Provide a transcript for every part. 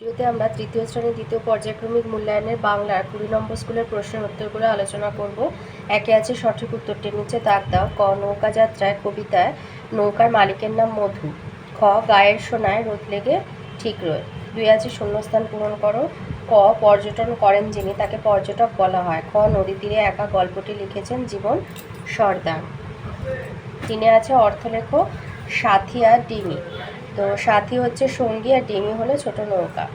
ভিডিওতে আমরা তৃতীয় শ্রেণির দ্বিতীয় পর্যায়ক্রমিক মূল্যায়নের বাংলার কুড়ি নম্বর স্কুলের প্রশ্নের উত্তরগুলো আলোচনা করব। একে আছে সঠিক উত্তরটির নিচে দাগ দাও। ক, নৌকা যাত্রায়, কবিতায়, নৌকার মালিকের নাম মধু। খ, গায়ের সোনায় রোদ লেগে ঠিক রয়ে দুই আছে শূন্যস্থান পূরণ করো। ক, পর্যটন করেন যিনি, তাকে পর্যটক বলা হয়। খ, নদী তীরে একা গল্পটি লিখেছেন জীবন সর্দার। তিনে আছে অর্থলেখ সাথিয়া ডিঙি তো সাথী হচ্ছে সঙ্গী আর ডিঙি হলো ছোট নৌকা।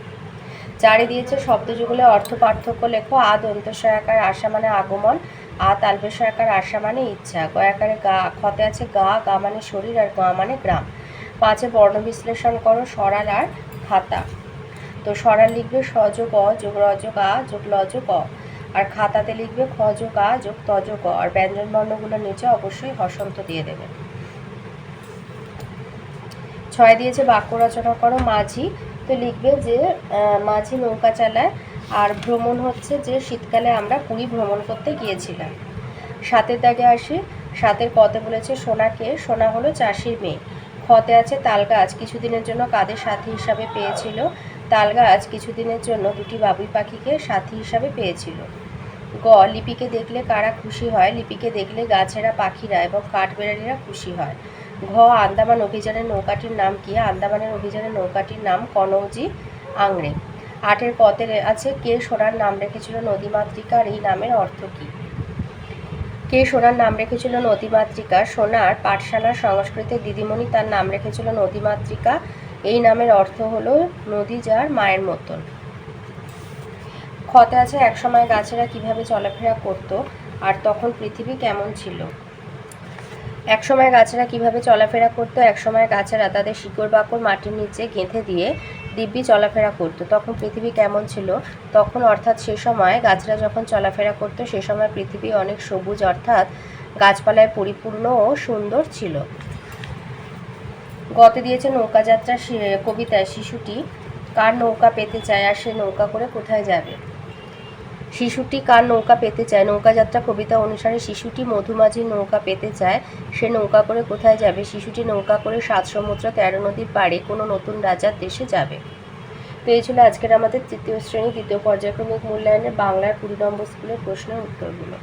চারি দিয়েছে শব্দযুগলে অর্থ পার্থক্য লেখো, আ দন্তসয়াকার আশা মানে আগমন, আ তালবেশয়াকার আশা মানে ইচ্ছা। গয়াকারে গা খতে আছে গা গা মানে শরীর আর গা মানে গ্রাম। পাঁচে বর্ণ বিশ্লেষণ করো, সরাল আর খাতা। তো সরাল লিখবে সযোগ অ যোগ রযোগ আ যোগ লযোগ অ। আর খাতাতে লিখবে খ যোগ আ যোগ তযোগ অ। আর ব্যঞ্জন বর্ণগুলোর নিচে অবশ্যই হসন্ত দিয়ে দেবে। ছয় দিয়েছে বাক্য রচনা করো, মাঝি। তো লিখবে যে মাঝি নৌকা চালায়। আর ভ্রমণ হচ্ছে যে, শীতকালে আমরা পুরী ভ্রমণ করতে গিয়েছিলাম। সাতের দাগে আসি। সাতের কতে বলেছে সোনাকে সোনা হলো চাষির মেয়ে। খতে আছে তাল গাছ কিছুদিনের জন্য কাদের সাথী হিসাবে পেয়েছিল? তাল গাছ কিছুদিনের জন্য দুটি বাবুই পাখিকে সাথী হিসাবে পেয়েছিল। গ, লিপিকে দেখলে কারা খুশি হয়? লিপিকে দেখলে গাছেরা পাখিরা এবং কাঠবেড়ালিরা খুশি হয়। ঘ, আন্দামান অভিযানের নৌকাটির নাম কি? আন্দামানের অভিযানের নৌকাটির নাম কনৌজি আংরে আটের পথে আছে কে সোনার নাম রেখেছিল নদীমাতৃকা আর এই নামের অর্থ কী? কে সোনার নাম রেখেছিল নদীমাতৃকা? সোনার পাঠশালার সংস্কৃতে দিদিমণি তার নাম রেখেছিল নদীমাতৃকা। এই নামের অর্থ হলো নদী যার মায়ের মতন। ক্ষতে আছে, একসময় গাছেরা কীভাবে চলাফেরা করত আর তখন পৃথিবী কেমন ছিল? একসময় গাছেরা কীভাবে চলাফেরা করতো, একসময় গাছেরা তাদের শিকড় বাকড় মাটির নিচে গেঁথে দিয়ে দিব্যি চলাফেরা করতো। তখন পৃথিবী কেমন ছিল? তখন অর্থাৎ সে সময় গাছরা যখন চলাফেরা করতো, সে সময় পৃথিবী অনেক সবুজ, অর্থাৎ গাছপালায় পরিপূর্ণ ও সুন্দর ছিল। গতে দিয়েছে নৌকাযাত্রা কবিতায়, শিশুটি কার নৌকা পেতে চায় আর সে নৌকা করে কোথায় যাবে? শিশুটি কার নৌকা পেতে চায়? নৌকা যাত্রা কবিতা অনুসারে শিশুটি মধুমাঝির নৌকা পেতে চায়। সে নৌকা করে কোথায় যাবে? শিশুটি নৌকা করে সাত সমুদ্র, তেরো নদীর পাড়ে কোনো নতুন রাজার দেশে যাবে। তো এই ছিল আজকের আমাদের তৃতীয় শ্রেণি, দ্বিতীয় পর্যায়ক্রমিক মূল্যায়নে বাংলার কুড়ি নম্বর স্কুলের প্রশ্নের উত্তরগুলো।